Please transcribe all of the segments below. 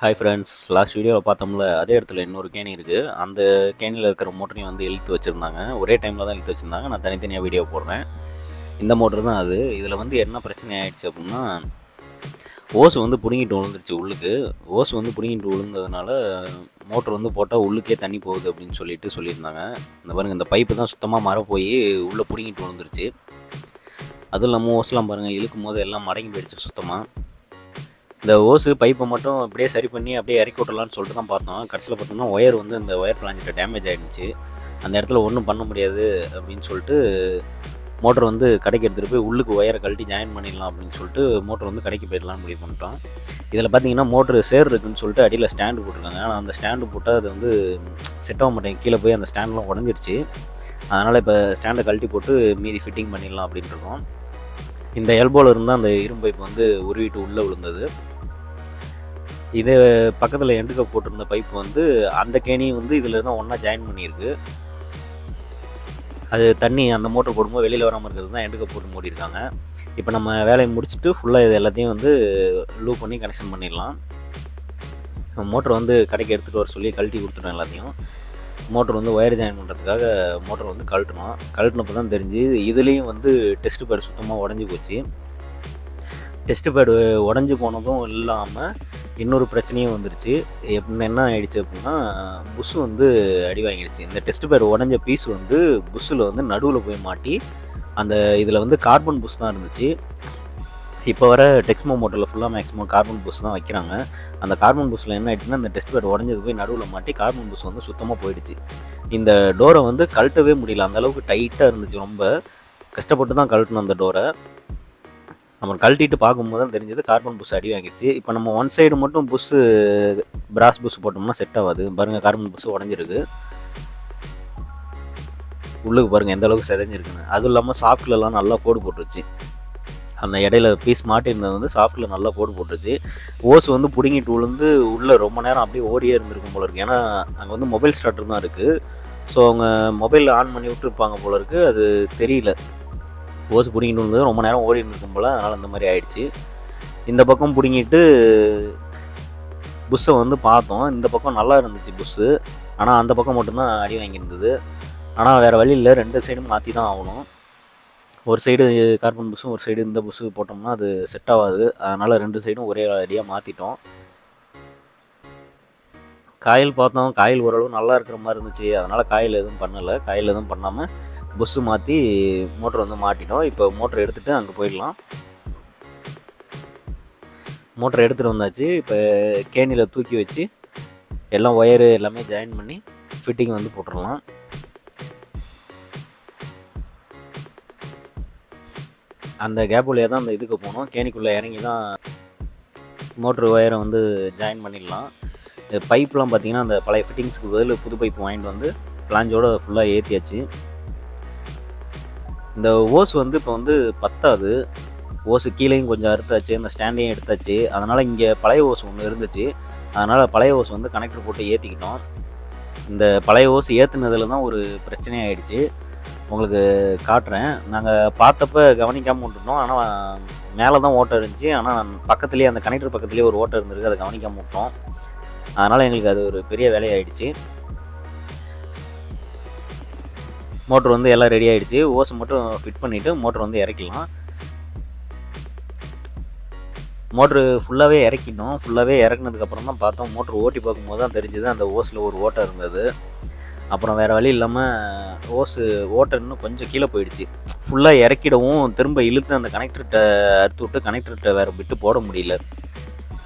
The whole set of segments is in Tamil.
ஹாய் ஃப்ரெண்ட்ஸ் லாஸ்ட் வீடியோவில் பார்த்தோம்ல அதே இடத்துல இன்னொரு கேணி இருக்குது அந்த கேணியில் இருக்கிற மோட்டரையும் வந்து இழுத்து வச்சுருந்தாங்க. ஒரே டைமில் தான் இழுத்து வச்சுருந்தாங்க. நான் தனித்தனியாக வீடியோ போடுறேன். இந்த மோட்டர் தான் அது. இதில் வந்து என்ன பிரச்சனை ஆயிடுச்சு அப்படின்னா ஓஸ் வந்து பிடுங்கிட்டு விழுந்துருச்சு உள்ளுக்கு. ஓஸ் வந்து பிடுங்கிட்டு விழுந்ததுனால மோட்டர் வந்து போட்டால் உள்ளுக்கே தண்ணி போகுது அப்படின்னு சொல்லிட்டு சொல்லியிருந்தாங்க. இந்த பாருங்க இந்த பைப்பு தான் சுத்தமாக மர போய் உள்ளே பிடுங்கிட்டு விழுந்துருச்சு அதுவும் இல்லாமல் ஓஸ்லாம் பாருங்கள் இழுக்கும் போது எல்லாம் மடங்கி போயிடுச்சு சுத்தமாக இந்த ஓஸு பைப்பை மட்டும் அப்படியே சரி பண்ணி அப்படியே இறக்கி விட்டலாம்னு சொல்லிட்டு தான் பார்த்தோம். கடைசியில் பார்த்தோம்னா ஒயர் வந்து அந்த ஒயர் பிளாஞ்சிட்ட டேமேஜ் ஆகிடுச்சு அந்த இடத்துல ஒன்றும் பண்ண முடியாது அப்படின்னு சொல்லிட்டு மோட்டர் வந்து கடைக்கு எடுத்துகிட்டு போய் உள்ளுக்கு ஒயரை கழட்டி ஜாயின் பண்ணிடலாம் அப்படின்னு சொல்லிட்டு மோட்டர் வந்து கடைக்கு போயிடலாம்னு முடிவு பண்ணிட்டோம். இதில் பார்த்தீங்கன்னா மோட்ரு சேர் இருக்குன்னு சொல்லிட்டு அடியில் ஸ்டாண்டு போட்டிருக்காங்க. ஆனால் அந்த ஸ்டாண்டு போட்டால் அது வந்து செட் ஆக மாட்டேங்க கீழே போய் அந்த ஸ்டாண்ட்லாம் உடஞ்சிருச்சு. அதனால் இப்போ ஸ்டாண்டை கழட்டி போட்டு மீதி ஃபிட்டிங் பண்ணிடலாம் அப்படின்ட்டு இருக்கோம். இந்த எல்போவில் இருந்தால் அந்த இரும்பு பைப் வந்து உருவிட்டு உள்ளே விழுந்தது. இது பக்கத்தில் எண்டுக்க போட்டிருந்த பைப் வந்து அந்த கேணியும் வந்து இதில் தான் ஒன்றா ஜாயின் பண்ணியிருக்கு. அது தண்ணி அந்த மோட்டர் போடும்போது வெளியில் வராமல் இருக்கிறது தான் எண்டுக்க போட்டு மூடியிருக்காங்க. இப்போ நம்ம வேலையை முடிச்சுட்டு ஃபுல்லாக இது எல்லாத்தையும் வந்து லூ பண்ணி கனெக்ஷன் பண்ணிடலாம். மோட்டர் வந்து கடைக்கு எடுத்துகிட்டு வர சொல்லி கழட்டி கொடுத்துட்டோம் எல்லாத்தையும். மோட்டர் வந்து ஒயர் ஜாயின் பண்ணுறதுக்காக மோட்டர் வந்து கழட்டணும். கழட்டினப்போ தான் தெரிஞ்சு இதுலேயும் வந்து டெஸ்ட் பேடு சுத்தமாக உடஞ்சி போச்சு. டெஸ்ட் பேடு உடஞ்சி போனதும் இல்லாமல் இன்னொரு பிரச்சனையும் வந்துருச்சு. என்ன ஆயிடுச்சு அப்படின்னா புஷ் வந்து அடி வாங்கிடுச்சு. இந்த டெஸ்ட் பேர் உடஞ்ச பீஸ் வந்து புஷ்ஷில் வந்து நடுவில் போய் மாட்டி அந்த இதில் வந்து கார்பன் புஷ் தான் இருந்துச்சு. இப்போ வர டெக்ஸ்மோ மோட்டரில் ஃபுல்லாக மேக்ஸிமம் கார்பன் புஷ் தான் வைக்கிறாங்க. அந்த கார்பன் புஷில் என்ன ஆயிடுச்சுன்னா அந்த டெஸ்ட் பேட் உடஞ்சது போய் நடுவில் மாட்டி கார்பன் புஷ் வந்து சுத்தமாக போயிடுச்சு. இந்த டோரை வந்து கழட்டவே முடியல. அந்த அளவுக்கு டைட்டாக இருந்துச்சு. ரொம்ப கஷ்டப்பட்டு தான் கழட்டணும் அந்த டோரை. நம்ம கழட்டிட்டு பார்க்கும்போது தான் தெரிஞ்சது கார்பன் புஷ் அடி வாங்கிடுச்சு இப்போ நம்ம ஒன் சைடு மட்டும் புஷ்ஷு பிராஸ் புஷ் போட்டோம்னா செட் ஆகாது. பாருங்கள் கார்பன் புஷ் உடஞ்சிருக்கு. உள்ளுக்கு பாருங்கள் எந்த அளவுக்கு செதஞ்சிருக்குன்னு. அதுவும் இல்லாமல் சாஃப்ட்லலாம் நல்லா போடு போட்டுருச்சு. அந்த இடையில பீஸ் மாட்டியிருந்தது வந்து சாஃப்ட்டில் நல்லா போட்டு போட்டுருச்சு. ஓஸ் வந்து பிடுங்கிட்டு விழுந்து உள்ளே ரொம்ப நேரம் அப்படியே ஓடியே இருந்திருக்கும் போல இருக்குது ஏன்னா அங்கே வந்து மொபைல் ஸ்டார்டர் தான் இருக்குது ஸோ அவங்க மொபைலில் ஆன் பண்ணி விட்டுருப்பாங்க போல இருக்குது அது தெரியல. ஓஸ் பிடுங்கிட்டு இருந்தது ரொம்ப நேரம் ஓடி இருக்கும் போல் அதனால் அந்த மாதிரி ஆயிடுச்சு. இந்த பக்கம் பிடுங்கிட்டு புஷ்ஷை வந்து பார்த்தோம். இந்த பக்கம் நல்லா இருந்துச்சு புஷ்ஷு. ஆனால் அந்த பக்கம் மட்டும்தான் அடி வாங்கியிருந்தது. ஆனால் வேறு வழி இல்லை. ரெண்டு சைடும் மாற்றி தான் ஆகணும். ஒரு சைடு கார்பன் புஷ்ஷும் ஒரு சைடு இந்த புஷ்ஷு போட்டோம்னா அது செட் ஆகாது. அதனால் ரெண்டு சைடும் ஒரே அடியாக மாற்றிட்டோம் காயில் பார்த்தோம். காயில் ஓரளவு நல்லா இருக்கிற மாதிரி இருந்துச்சு. அதனால் காயில் எதுவும் பண்ணலை. காயில் எதுவும் பண்ணாமல் புஷ்ஷு மாற்றி மோட்டர் வந்து மாட்டிட்டோம். இப்போ மோட்டர் எடுத்துகிட்டு அங்கே போயிடலாம். மோட்டர் எடுத்துகிட்டு வந்தாச்சு. இப்போ கேணியில் தூக்கி வச்சு எல்லாம் ஒயரு எல்லாமே ஜாயின் பண்ணி ஃபிட்டிங் வந்து போட்டுடலாம். அந்த கேப் வழியாக தான் அந்த இதுக்கு போகணும் கேணிக்குள்ளே இறங்கி தான் மோட்ரு ஒயரை வந்து ஜாயின் பண்ணிடலாம். இந்த பைப்லாம் பார்த்தீங்கன்னா அந்த பழைய ஃபிட்டிங்ஸுக்கு பதில் புது பைப் வாங்கிட்டு வந்து பிளாஞ்சோடு ஃபுல்லாக ஏற்றியாச்சு இந்த ஓஸ் வந்து இப்போ வந்து பத்தாது. ஓஸு கீழேயும் கொஞ்சம் அறுத்தாச்சு அந்த ஸ்டாண்டையும் எடுத்தாச்சு. அதனால் இங்கே பழைய ஓஸ் ஒன்று இருந்துச்சு. அதனால் பழைய ஓஸ் வந்து கனெக்டர் போட்டு ஏற்றிக்கிட்டோம் இந்த பழைய ஓஸ் ஏற்றுனதில் தான் ஒரு பிரச்சனை ஆயிடுச்சு. உங்களுக்கு காட்டுறேன். நாங்கள் பார்த்தப்ப கவனிக்காமல் விட்டுட்டோம் ஆனால் மேலே தான் ஓட்டை இருந்துச்சு. ஆனால் பக்கத்துலேயே அந்த கனெக்டர் பக்கத்துலேயே ஒரு ஓட்டை இருந்திருக்கு. அதை கவனிக்காமல் விட்டோம். அதனால் எங்களுக்கு அது ஒரு பெரிய வேலையாயிடுச்சு. மோட்ரு வந்து எல்லாம் ரெடி ஆகிடுச்சு ஓஸ் மட்டும் ஃபிட் பண்ணிவிட்டு மோட்ரு வந்து இறக்கிடலாம். மோட்ரு ஃபுல்லாகவே இறக்கிட்டோம். ஃபுல்லாகவே இறக்குனதுக்கப்புறம் தான் பார்த்தோம். மோட்ரு ஓட்டி பார்க்கும்போது தான் தெரிஞ்சது அந்த ஓஸில் ஒரு ஓட்டை இருந்தது. அப்புறம் வேறு வழி இல்லாமல் ஓஸு ஓட்டை இன்னும் கொஞ்சம் கீழே போயிடுச்சு. ஃபுல்லாக இறக்கிடவும் திரும்ப இழுத்து அந்த கனெக்டர்கிட்ட அறுத்து விட்டு கனெக்டர்கிட்ட வேறு விட்டு போட முடியல.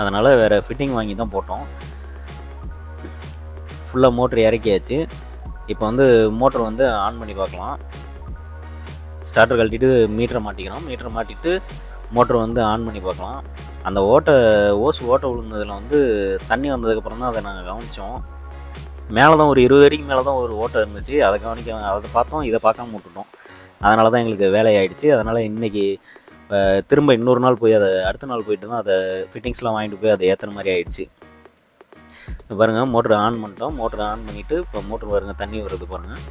அதனால் வேறு ஃபிட்டிங் வாங்கி தான் போட்டோம். ஃபுல்லாக மோட்ரு இறக்கியாச்சு. இப்போ வந்து மோட்டர் வந்து ஆன் பண்ணி பார்க்கலாம். ஸ்டார்டர் கழட்டிட்டு மீட்டரை மாட்டிக்கிறோம் மீட்டரை மாட்டிட்டு மோட்டர் வந்து ஆன் பண்ணி பார்க்கலாம். அந்த ஓட்டை ஓஸ் ஓட்டை விழுந்ததில் வந்து தண்ணி வந்ததுக்கப்புறம் தான் அதை நாங்கள் கவனித்தோம் மேலே தான் ஒரு இருபது அடிக்கு மேலே தான் ஒரு ஓட்டை இருந்துச்சு. அதை கவனிக்க அதை பார்த்தோம். இதை பார்க்காம விட்டுட்டோம். அதனால தான் எங்களுக்கு வேலையாயிடுச்சு. அதனால் இன்றைக்கி திரும்ப இன்னொரு நாள் போய் அதை அடுத்த நாள் போயிட்டு தான் அதை ஃபிட்டிங்ஸ்லாம் வாங்கிட்டு போய் அதை ஏற்றுற மாதிரி ஆயிடுச்சு. பாருங்கள் மோட்டர் ஆன் பண்ணிட்டோம். மோட்டர் ஆன் பண்ணிவிட்டு இப்போ மோட்ரு பாருங்கள் தண்ணி வருது பாருங்கள்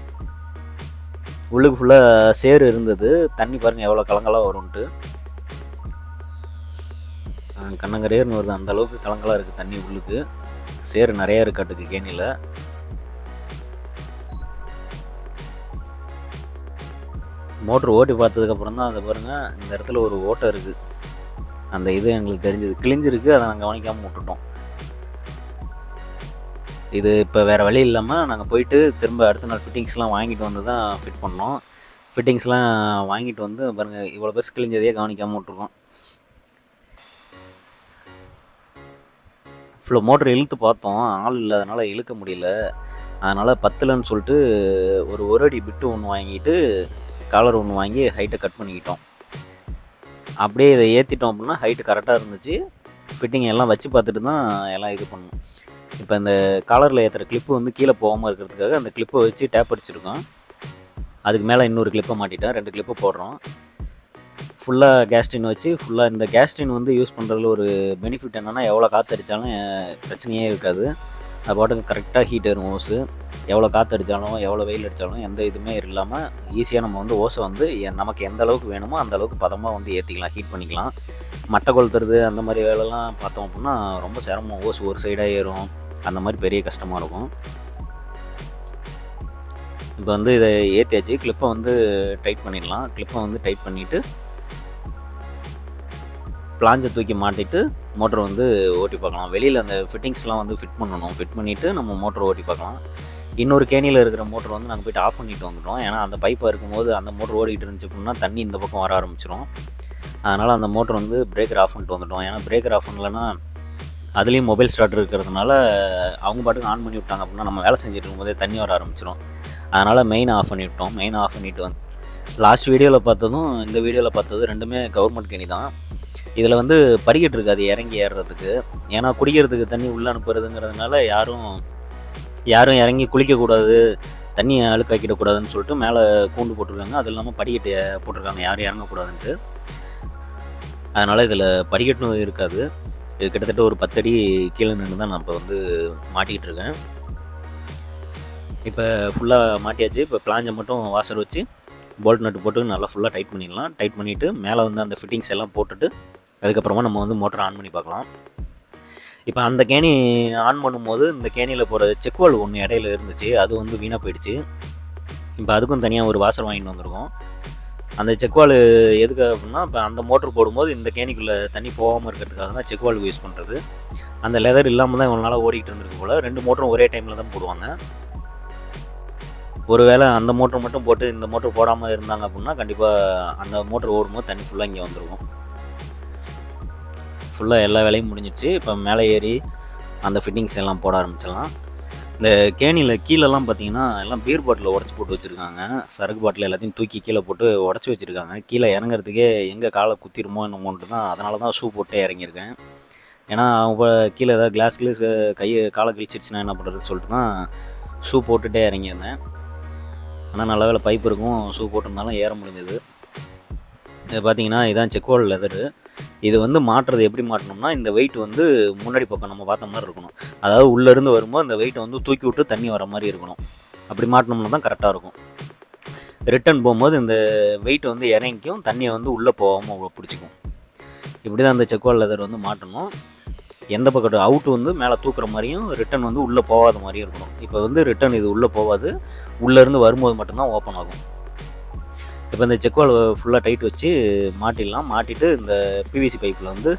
உள்ளுக்கு ஃபுல்லாக சேறு இருந்தது. தண்ணி பாருங்கள் எவ்வளோ கலங்கலாக வரும்ன்ட்டு. கண்ணங்கரையர்னு வருது அந்த அளவுக்கு கலங்கலாக இருக்குது தண்ணி உள்ளுக்கு. சேறு நிறையா இருக்காட்டுக்கு கேணியில். மோட்ரு ஓட்டி பார்த்ததுக்கப்புறம் தான் அதை பாருங்கள் இந்த இடத்துல ஒரு ஓட்டை இருக்குது அந்த இது எங்களுக்கு தெரிஞ்சது. கிழிஞ்சிருக்கு அதை நாங்கள் கவனிக்காமல் விட்டுட்டோம். இது இப்போ வேறு வழி இல்லாமல் நாங்கள் போயிட்டு திரும்ப அடுத்த நாள் ஃபிட்டிங்ஸ்லாம் வாங்கிட்டு வந்து தான் ஃபிட் பண்ணோம். ஃபிட்டிங்ஸ்லாம் வாங்கிட்டு வந்து பாருங்கள் இவ்வளோ பெருசு கிழிஞ்சதையே கவனிக்காமல் விட்ருக்கோம் ஃபுல்லாக மோட்டர் இழுத்து பார்த்தோம். ஆள் இல்லாதனால இழுக்க முடியல. அதனால் பத்தலன்னு சொல்லிட்டு ஒரு ஒரு அடி பிட்டு ஒன்று வாங்கிட்டு காலர் ஒன்று வாங்கி ஹைட்டை கட் பண்ணிக்கிட்டோம். அப்படியே இதை ஏற்றிட்டோம் அப்படின்னா ஹைட்டு கரெக்டாக இருந்துச்சு. ஃபிட்டிங் எல்லாம் வச்சு பார்த்துட்டு தான் எல்லாம் இது பண்ணோம். இப்போ இந்த காலரில் ஏற்றுற கிளிப்பு வந்து கீழே போகாமல் இருக்கிறதுக்காக அந்த கிளிப்பை வச்சு டேப் அடிச்சிருக்கோம். அதுக்கு மேலே இன்னொரு கிளிப்பை மாட்டிட்டேன் ரெண்டு கிளிப்பு போடுறோம். ஃபுல்லாக கேஸ்டின் வச்சு ஃபுல்லாக இந்த கேஸ்டின் வந்து யூஸ் பண்ணுறதுல ஒரு பெனிஃபிட் என்னென்னா எவ்வளோ காற்று அடித்தாலும் பிரச்சனையே இருக்காது. அது பாட்டுக்கு கரெக்டாக ஹீட் வரும் ஓஸு எவ்வளோ காற்று அடித்தாலும் எவ்வளோ வெயில் அடித்தாலும் எந்த இதுவுமே இல்லாமல் ஈஸியாக நம்ம வந்து ஓஸை வந்து எ- நமக்கு எந்த அளவுக்கு வேணுமோ அந்த அளவுக்கு பதமாக வந்து ஏற்றிக்கலாம் ஹீட் பண்ணிக்கலாம். மட்டை கொளுத்துறது அந்த மாதிரி வேலைலாம் பார்த்தோம் அப்படின்னா ரொம்ப சிரமம். ஓசு ஒரு சைடாக ஏறும். அந்த மாதிரி பெரிய கஷ்டமாக இருக்கும். இப்போ வந்து இதை ஏற்றியாச்சு கிளிப்பை வந்து டைட் பண்ணிடலாம். கிளிப்பை வந்து டைட் பண்ணிவிட்டு பிளாஞ்சை தூக்கி மாட்டிட்டு மோட்டர் வந்து ஓட்டி பார்க்கலாம். வெளியில் அந்த ஃபிட்டிங்ஸ்லாம் வந்து ஃபிட் பண்ணணும். ஃபிட் பண்ணிவிட்டு நம்ம மோட்டர் ஓட்டி பார்க்கலாம். இன்னொரு கேணியில் இருக்கிற மோட்டர் வந்து நாங்கள் போய்ட்டு ஆஃப் பண்ணிட்டு வந்துட்டோம். ஏன்னா அந்த பைப்பாக இருக்கும்போது அந்த மோட்டர் ஓடிக்கிட்டு இருந்துச்சு அப்படின்னா தண்ணி இந்த பக்கம் வர ஆரம்பிச்சிடும் அதனால் அந்த மோட்டர் வந்து பிரேக்கர் ஆஃப் பண்ணிட்டு வந்துட்டோம். ஏன்னா பிரேக்கர் ஆஃப் பண்ணலன்னா அதுலேயும் மொபைல் ஸ்டார்ட் இருக்கிறதுனால அவங்க பாட்டுக்கு ஆன் பண்ணி விட்டாங்க அப்படின்னா நம்ம வேலை செஞ்சுட்டு இருக்கும்போதே தண்ணி வர ஆரம்பிச்சிடும் அதனால் மெயின் ஆஃப் பண்ணிவிட்டோம் மெயின் ஆஃப் பண்ணிட்டு வந்து லாஸ்ட் வீடியோவில் பார்த்ததும் இந்த வீடியோவில் பார்த்ததும் ரெண்டுமே கவர்மெண்ட் கேணி தான். இதில் வந்து படிக்கட்டு இருக்காது இறங்கி ஏறுறதுக்கு. ஏன்னா குடிக்கிறதுக்கு தண்ணி உள்ளே அனுப்புறதுங்கிறதுனால யாரும் யாரும் இறங்கி குளிக்கக்கூடாது தண்ணியை அழுக்காக்கிடக்கூடாதுன்னு சொல்லிட்டு மேலே கூண்டு போட்டிருக்காங்க. அது இல்லாமல் படிக்கட்டு போட்டிருக்காங்க. யாரும் இறங்கக்கூடாதுன்ட்டு. அதனால் இதில் படிக்கட்டும் இருக்காது. இது கிட்டத்தட்ட ஒரு பத்தடி கீழே நின்று தான் நான் இப்போ வந்து மாட்டிக்கிட்டு இருக்கேன். இப்போ ஃபுல்லாக மாட்டியாச்சு. இப்போ பிளாஞ்சை மட்டும் வாசர் வச்சு போல்ட் நட்டு போட்டு நல்லா ஃபுல்லாக டைட் பண்ணிடலாம். டைட் பண்ணிவிட்டு மேலே வந்து அந்த ஃபிட்டிங்ஸ் எல்லாம் போட்டுட்டு அதுக்கப்புறமா நம்ம வந்து மோட்டர் ஆன் பண்ணி பார்க்கலாம். இப்போ அந்த கேணி ஆன் பண்ணும்போது இந்த கேணியில் போகிற செக்வால் ஒன்று இடையில இருந்துச்சு. அது வந்து வீணாக போயிடுச்சு. இப்போ அதுக்கும் தனியாக ஒரு வாசல் வாங்கிட்டு வந்திருக்கோம். அந்த செக்வால் எதுக்கு அப்படின்னா இப்போ அந்த மோட்டர் போடும்போது இந்த கேணிக்குள்ளே தண்ணி போகாமல் இருக்கிறதுக்காக தான் செக்வால் யூஸ் பண்ணுறது அந்த லெதர் இல்லாமல் தான் இவ்வளோ நாளாக ஓடிக்கிட்டு இருந்திருக்கு போல். ரெண்டு மோட்டரும் ஒரே டைமில் தான் போடுவாங்க. ஒருவேளை அந்த மோட்டர் மட்டும் போட்டு இந்த மோட்டர் போடாமல் இருந்தாங்க அப்படின்னா கண்டிப்பாக அந்த மோட்டர் ஓடும்போது தண்ணி ஃபுல்லாக இங்கே வந்துருக்கும். ஃபுல்லாக எல்லா வேலையும் முடிஞ்சிடுச்சு இப்போ மேலே ஏறி அந்த ஃபிட்டிங்ஸ் எல்லாம் போட ஆரம்பிச்சிடலாம். இந்த கேணியில் கீழெல்லாம் பார்த்தீங்கன்னா எல்லாம் பீர் பாட்டில் உடச்சி போட்டு வச்சுருக்காங்க. சரக்கு பாட்டில் எல்லாத்தையும் தூக்கி கீழே போட்டு உடச்சி வச்சுருக்காங்க. கீழே இறங்குறதுக்கே எங்கே காலை குத்திருமோ என்னமோன்ட்டு தான் அதனால தான் ஷூ போட்டே இறங்கியிருக்கேன். ஏன்னா அவங்க கீழே ஏதாவது கிளாஸ் கிளீஸ் கையை காலை கிழிச்சிடுச்சுன்னா என்ன பண்ணுறதுன்னு சொல்லிட்டு தான் ஷூ போட்டுகிட்டே இறங்கியிருந்தேன். ஆனால் நல்ல வேலை பைப் இருக்கும். ஷூ போட்டிருந்தாலும் ஏற முடிஞ்சது. இது பார்த்தீங்கன்னா இதான் செக்வால் லெதரு இது வந்து மாற்றுறது எப்படி மாட்டணும்னா இந்த வெயிட் வந்து முன்னாடி பக்கம் நம்ம பார்த்த மாதிரி இருக்கணும். அதாவது உள்ளேருந்து வரும்போது இந்த வெயிட்டை வந்து தூக்கி விட்டு தண்ணி வர மாதிரி இருக்கணும். அப்படி மாட்டினோம்னா தான் கரெக்டாக இருக்கும். ரிட்டர்ன் போகும்போது இந்த வெயிட் வந்து இறங்கிக்கும் தண்ணியை வந்து உள்ளே போகாமல் பிடிச்சிக்கும். இப்படி தான் அந்த செக்வால் லெதர் வந்து மாட்டணும். எந்த பக்கம் அவுட் வந்து மேலே தூக்குற மாதிரியும் ரிட்டர்ன் வந்து உள்ளே போகாத மாதிரியும் இருக்கணும். இப்போ வந்து ரிட்டர்ன் இது உள்ளே போகாது. உள்ளேருந்து வரும்போது மட்டும்தான் ஓப்பன் ஆகும். இப்போ இந்த செக்வால் ஃபுல்லாக டைட் வச்சு மாட்டிடலாம். மாட்டிட்டு இந்த பிவிசி பைப்பில் வந்து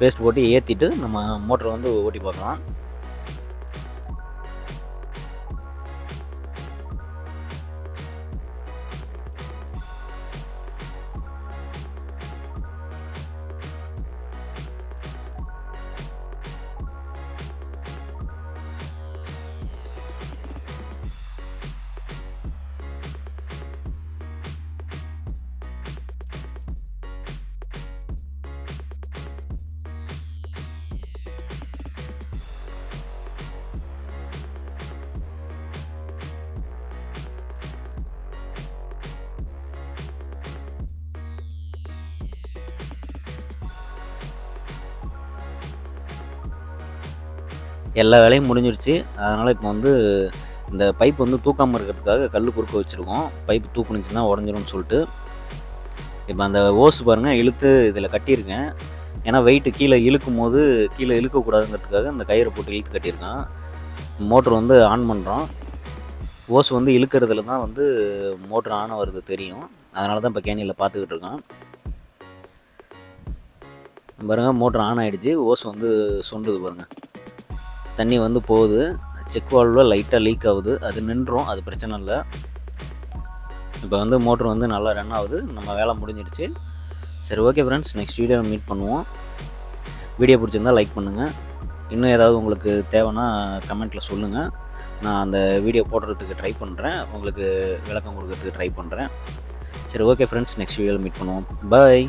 பேஸ்ட் போட்டு ஏற்றிட்டு நம்ம மோட்டரை வந்து ஓட்டி பார்க்கலாம். எல்லா வேலையும் முடிஞ்சிருச்சு. அதனால் இப்போ வந்து இந்த பைப் வந்து தூக்காமல் இருக்கிறதுக்காக கல் குறுக்க வச்சுருக்கோம். பைப் தூக்குனுச்சுன்னா உடஞ்சிரும்னு சொல்லிட்டு. இப்போ அந்த ஓஸ் பாருங்கள் இழுத்து இதில் கட்டியிருக்கேன். ஏன்னா வெயிட்டு கீழே இழுக்கும் போது கீழே இழுக்கக்கூடாதுங்கிறதுக்காக இந்த கயிறை போட்டு இழுத்து கட்டியிருக்கான். மோட்ரு வந்து ஆன் பண்ணுறோம் ஓஸ் வந்து இழுக்கிறதுல தான் வந்து மோட்ரு ஆன் ஆகிறது தெரியும். அதனால தான் இப்போ கேணியில் பார்த்துக்கிட்டு இருக்கான். பாருங்கள் மோட்ரு ஆன் ஆகிடுச்சு ஓஸ் வந்து சொண்டுது பாருங்கள் தண்ணி வந்து போகுது. செக் வால்வில் லைட்டாக லீக் ஆகுது. அது நின்றோம் அது பிரச்சனை இல்லை. இப்போ வந்து மோட்ரு வந்து நல்லா ரன் ஆகுது. நம்ம வேலை முடிஞ்சிடுச்சு சரி ஓகே ஃப்ரெண்ட்ஸ் நெக்ஸ்ட் வீடியோவில் மீட் பண்ணுவோம். வீடியோ பிடிச்சிருந்தா லைக் பண்ணுங்கள் இன்னும் ஏதாவது உங்களுக்கு தேவைன்னா கமெண்ட்டில் சொல்லுங்கள் நான் அந்த வீடியோ போடுறதுக்கு ட்ரை பண்ணுறேன் உங்களுக்கு விளக்கம் கொடுக்கறதுக்கு ட்ரை பண்ணுறேன் சரி ஓகே ஃப்ரெண்ட்ஸ் நெக்ஸ்ட் வீடியோவில் மீட் பண்ணுவோம். பாய்